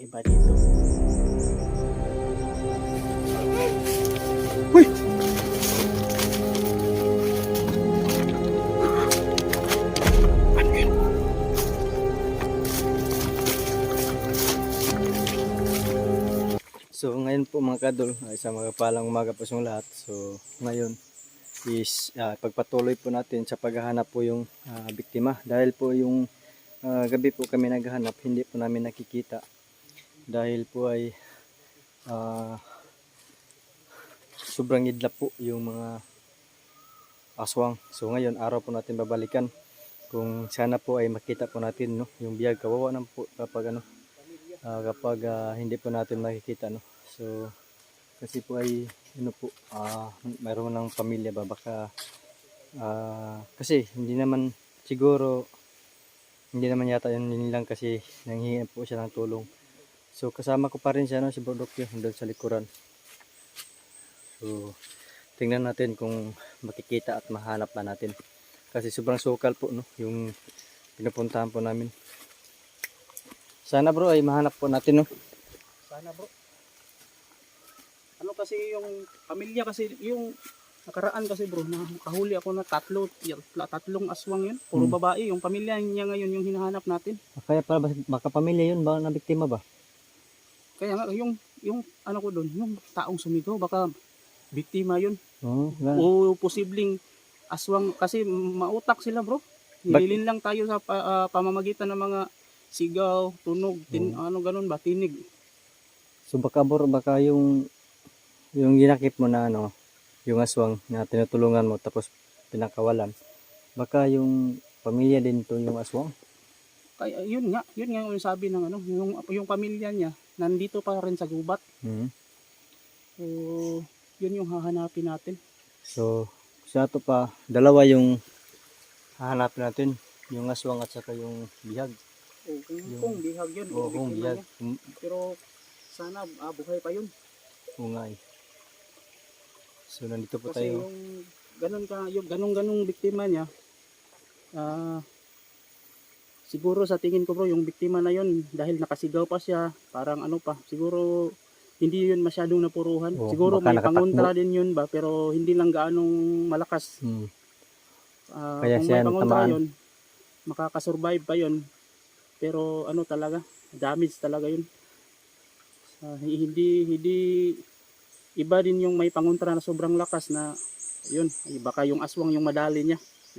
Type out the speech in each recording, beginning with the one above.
Kakaiba dito. Uy! So ngayon po mga kadol, ay isang magpalang umaga po sa lahat. So ngayon is ah, pagpatuloy po natin sa paghahanap po yung ah, biktima. Dahil po yung ah, gabi po kami naghahanap, hindi po namin nakikita. Dahil po ay ah, sobrang idlap po yung mga aswang. So ngayon araw po natin babalikan kung sana po ay makita po natin no yung biyag kawawa naman po kapag ano ah, kapag ah, hindi po natin makikita no. So kasi po ay ano po ah mayroon ng pamilya ba baka ah, kasi hindi naman siguro hindi naman yata yun lang kasi nanghihingi po siya ng tulong. So kasama ko pa rin siya no si Brodok yun doon sa likuran. So tingnan natin kung makikita at mahanap pa natin. Kasi sobrang sukal po no yung pinupuntahan po namin. Sana bro ay mahanap po natin no. Sana bro. Ano kasi yung pamilya kasi yung nakaraan kasi bro, nakahuli ako na tatlo, tatlong aswang yun. Puro Hmm. babae. Yung pamilya niya ngayon yung hinahanap natin. Kaya pala ba- baka pamilya yun ba na biktima ba? Kaya nga yung yung ano ko doon, yung taong sumigaw baka biktima yun. Oh, O posibleng aswang kasi mautak sila bro. Nililin lang tayo sa pa- ah, pamamagitan ng mga sigaw, tunog, tin, ano ganun ba, tinig. So baka bro, baka yung yung ginakip mo na ano, yung aswang na tinutulungan mo tapos pinakawalan. Baka yung pamilya din to yung aswang. Kaya yun nga, yun nga yung sabi ng ano, yung yung pamilya niya nandito pa rin sa gubat. Mhm. So, yun yung hahanapin natin. So sa to pa, dalawa yung hahanapin natin. Yung aswang at saka yung bihag. O, kung, Yung- kung bihag yun, o kung biktima bihag. Pero sana ah, buhay pa yun. Oo nga eh. So nandito po Kasi tayo. yung ganun ka, yung ganung ganung biktima niya, ah siguro sa tingin ko bro, yung biktima na yun, dahil nakasigaw pa siya, parang ano pa, siguro hindi yun masyadong napuruhan. Oo, siguro may pangontra din yun ba, pero hindi lang gaanong malakas. Hmm. Ah, Kaya kung siya may pangontra natamaan. yun, makakasurvive pa yun. Pero ano talaga, damage talaga yun. Ah, hindi, hindi, iba din yung may pangontra na sobrang lakas na, yun, baka yung aswang yung madali niya.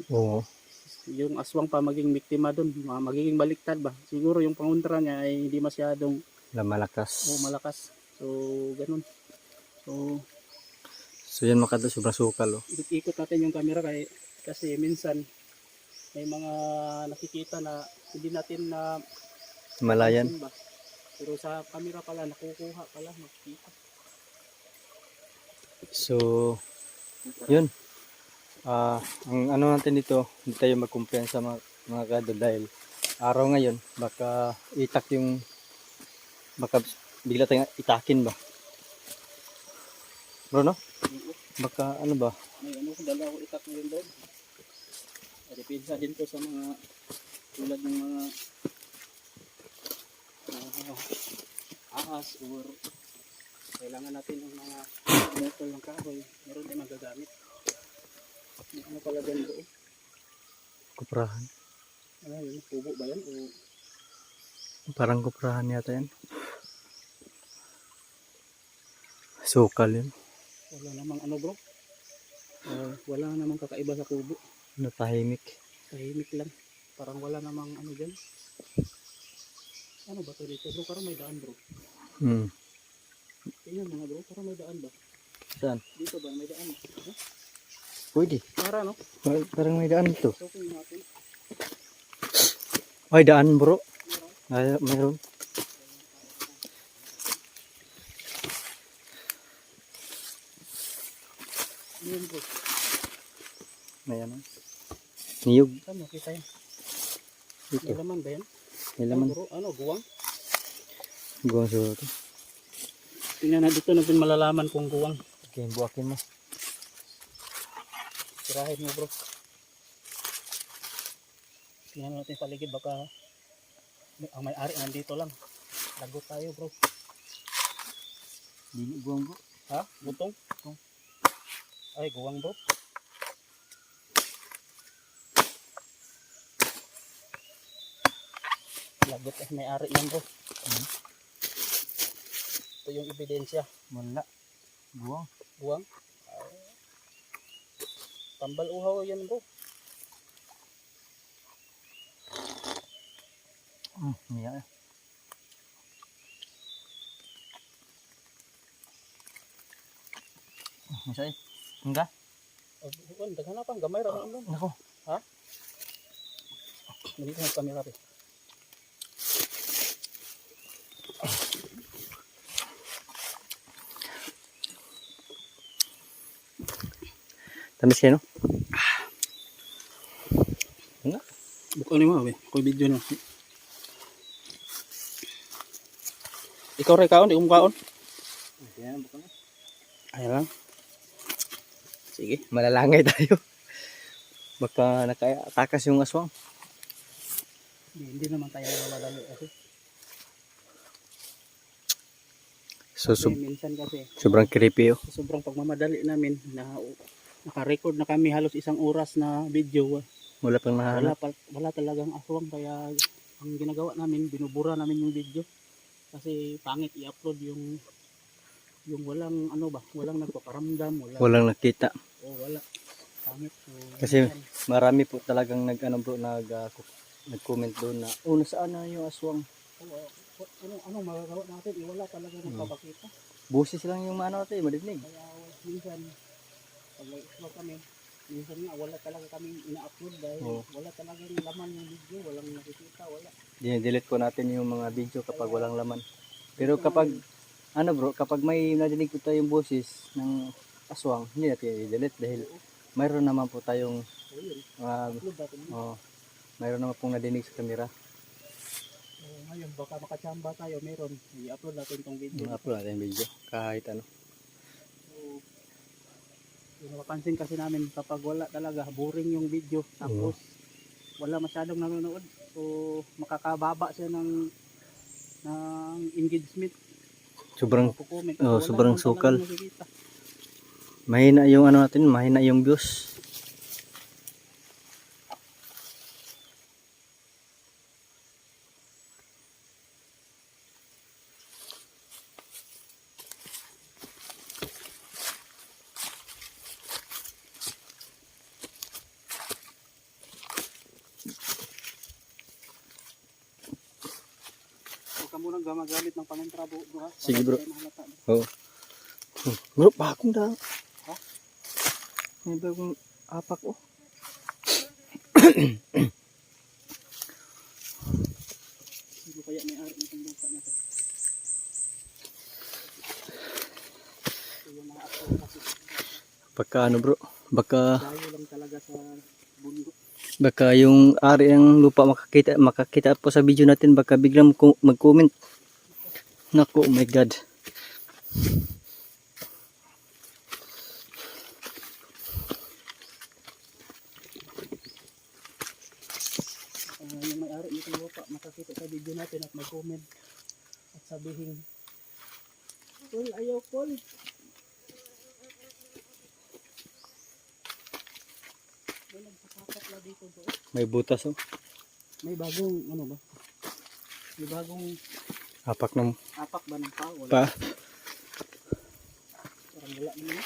Oo. Yung aswang pa maging biktima ma- magiging baliktad ba. Siguro yung pangontra niya ay hindi masyadong Na malakas. oh, malakas. So, ganun. So, So yan mga kadol, sobrang sukal oh. ikot natin yung camera kay, kasi minsan may mga nakikita na hindi natin na Malayan. ba. Pero sa camera pala nakukuha pala makikita. So, yun. Ah, ang ano natin dito, hindi tayo magkumpiyansa mga, mga kadol dahil araw ngayon, baka itak yung, baka bigla tayong itakin ba? Bro, no? Baka ano ba? May ano ko dala ko itak ngayon doon. Depensa din to sa mga tulad ng mga ah, ahas or kailangan natin ng mga motor ng kahoy. Meron din magagamit. Ano pala dyan doon? Kuprahan. Ano yun? Kubo ba yan? O Parang kuprahan yata yan. Sukal yun. wala namang ano bro? Ah, wala namang kakaiba sa kubo. Natahimik. Tahimik lang. Parang wala namang ano dyan. Ano ba to dito bro? Parang may daan bro. Hmm. Tingnan mga bro, parang may daan ba? Saan? Dito ba may daan? Huh? Pwede. Para no? Par- Parang may daan dito. Ay, daan bro. Ay, mayroon. Yun bro. May ano. Niyog. Saan makita yan? Dito. May laman ba yan? May laman. Ano, bro? Ano, guwang? Guwang siguro to. Tingnan na dito natin malalaman kung guwang. Okay, buwakin mo. Tirahin mo bro. Tingnan natin paligid baka ang may-ari nandito lang. Lagot tayo bro. Dili buwang bro. Ha? Butong? Ay, guwang bro. Lagot eh, may ari yan bro. Hmm. Ito yung ebidensya. Wala. Buwang. Buwang. Tambal uhaw yan bro. Hmm, niya. Masay. Enggak. Buwan, daghan na pang gamay ra man Nako. Dili sa kamera pe. Tamis kayo, no? Buko ni mo be. Ko video no. Ikaw ray kaon, di ko kaon. Yan, buko na. Ay lang. Sige. Malalangay tayo. Baka nakatakas yung aswang. Hindi, hindi naman tayo mamadali kasi. So, Kasi minsan kasi sobrang creepy, oh. sobrang pagmamadali namin na naka-record na kami halos isang oras na video. Wala pang Wala nahanap. pa, wala talagang aswang kaya ang ginagawa namin binubura namin yung video kasi pangit i-upload yung yung walang ano ba, walang nagpaparamdam, wala. Walang nakita. O wala. Pangit. So, Kasi- Marami po talagang nag, ano bro, nag, uh, nag-comment doon na, oh, nasaan na yung aswang? o, o, ano ano magagawa natin? Eh, wala talaga nagpapakita. Busis lang yung ano natin, madidinig. Kaya minsan pag nag-explore kami, minsan nga wala talaga kami ina-upload dahil Oo. wala talagang laman yung video, walang nakikita, wala. Dinidelete ko natin yung mga video kapag walang laman. Pero kapag, ano bro, kapag may nadinig po tayong boses ng aswang, hindi natin i-delete dahil mayroon naman po tayong, So yun, uh, upload natin. yun. oh, mayroon naman pong nadinig sa camera. So, ngayon baka makachamba tayo, meron, i-upload natin tong video. Upload natin yung video, kahit ano. So, yung napapansin kasi namin kapag wala talaga, boring yung video. Tapos, wala masyadong nanonood. So, makakababa siya ng ng engagement. Sobrang Magko-comment. oh, sobrang sukal. mahina yung ano natin, mahina yung views. Huwag munang gamagamit ng pangontra bro. bro, ha? Sige, bro. mahalata. Oh. Bro, bakong daw. Ha? May bagong apak oh. Sino kaya may ari itong lupa na to? Baka ano bro, baka dayo lang talaga sa bundok. baka yung ari ng lupa makakita makakita po sa video natin baka biglang mag- mag-comment. Nako, oh my god. Yung may-ari nitong lupa makakita sa video natin at mag-comment at sabihin Col, ayaw call. May butas oh. May bagong ano ba? May bagong Apak ng apak ba ng paa? Wala. pa. Parang wala naman.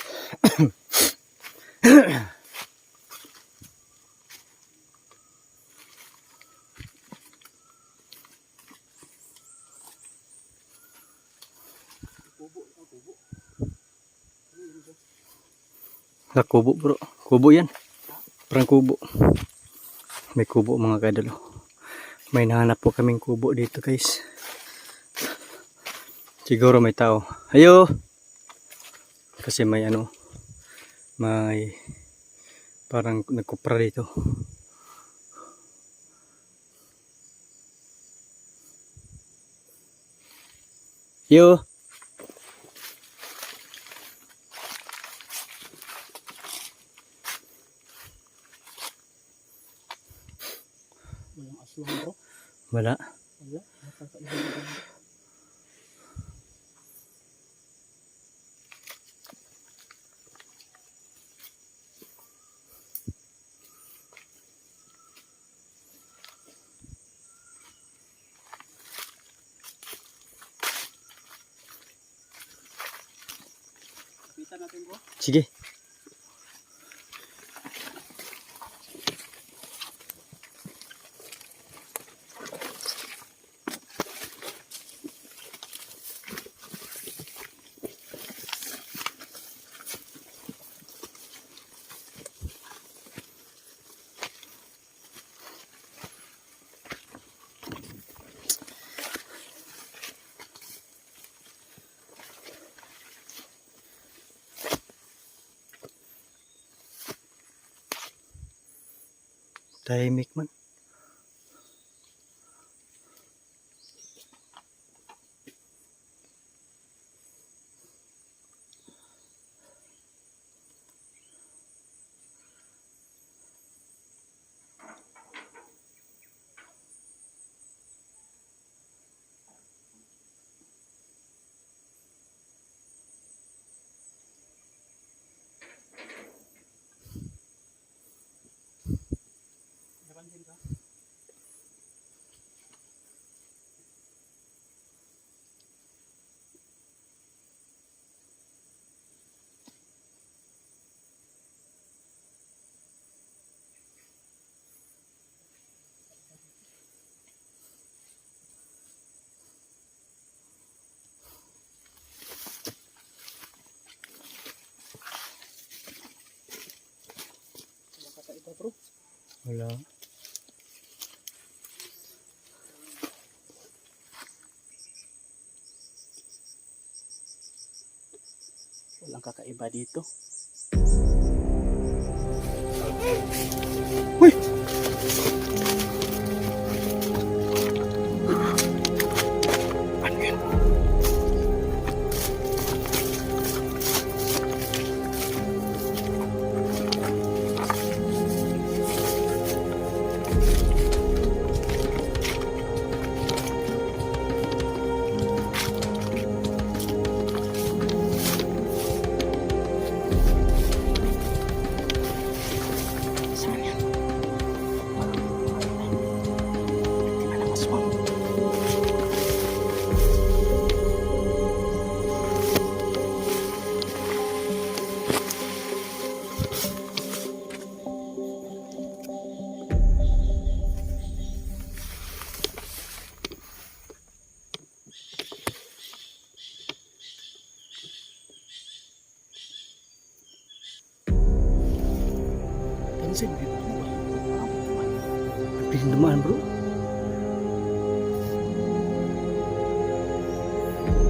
Na kubo bro. Kubo yan. Parang kubo. May kubo mga kadalo. May nahanap po kaming kubo dito guys. Siguro may tao. Ayo! Kasi may ano. May parang nagkupra dito. Yo! Walang aswang bro. Wala. Wala. Tahimik man. Wala. Walang kakaiba dito.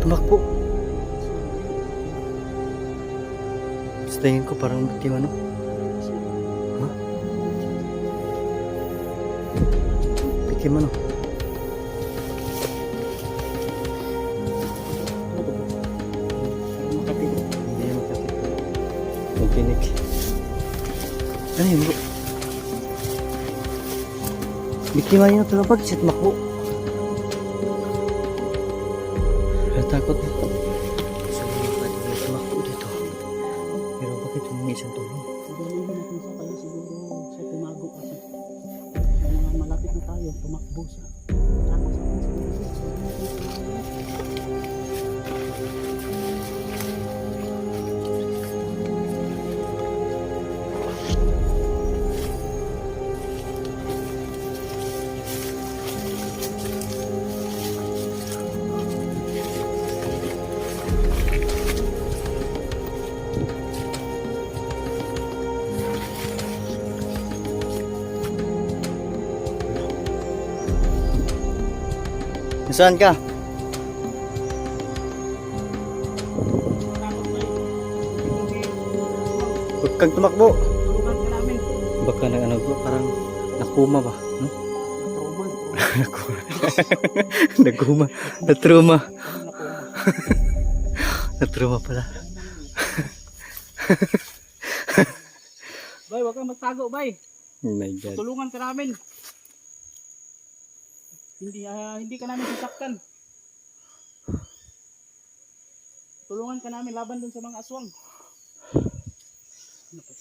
Tumakbo. Sa tingin ko parang bitim ano. Ha? Bitim ano. Yung tinik. Ano yun bro? Biktima niya ito pag sit makbo. Natakot na. So, din na tumakbo dito. Pero bakit humingi isang tulong? Siguro natin sa kanya siguro sa tumago kasi. Malapit na tayo, tumakbo siya. Saan ka? Huwag kang tumakbo. Baka nang ano parang nakuma ba? No? Nakuma. Naguma. Natruma. Natruma pala. Bay, wag kang magtago, bay. Oh my God. Tulungan ka namin. Hindi ah, hindi ka namin sasaktan. Tulungan ka namin laban dun sa mga aswang. Ano pa?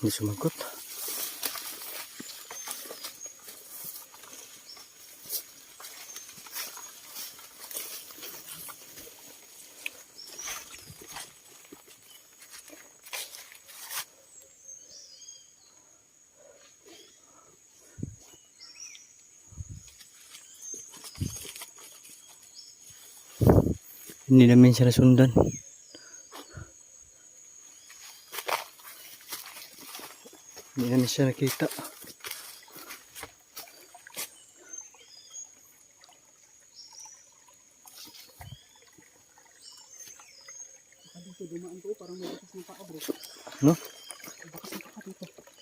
Hindi sumagot. Hindi namin siya nasundan. Hindi namin siya nakita. No?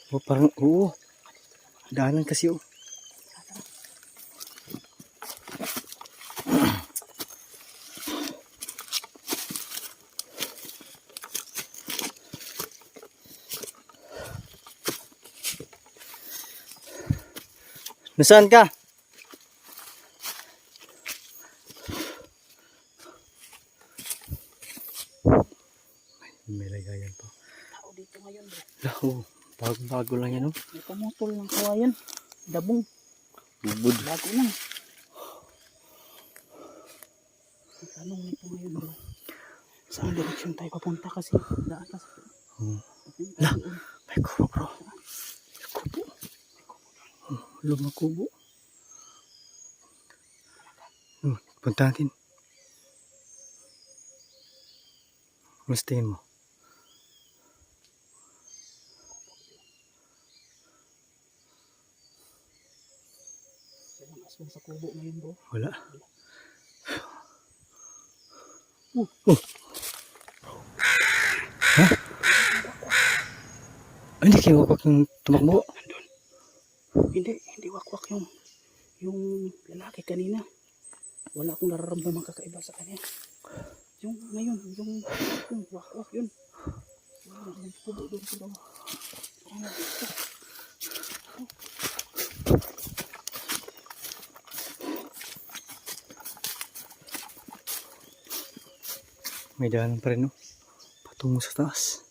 Oh, parang, oo. Daanan kasi, oh. Nasaan ka? May, lagayan pa. Tao dito ngayon bro. Lahu, bago-bago lang yan, oh. May pamutol ng kawayan. Dabong. Bubod. Bago lang. Ang tanong nito ngayon bro. Saan direksyon tayo papunta kasi daan kasi. Hmm. Doon. May kubo, bro. May kubo. Oh, lumang kubo. Hmm, punta natin. Mas tingin mo? Aswang sa kubo ngayon bro. Wala. Uh. Oh. Ha? Ay, Hindi kayo yung tumakbo. Hindi, hindi wakwak yung yung lalaki kanina. Wala akong nararamdaman kakaiba sa kanya. Yung ngayon, yung, yung wakwak yun. Kubo doon dito. May daanan pa rin, no? Patungo sa taas.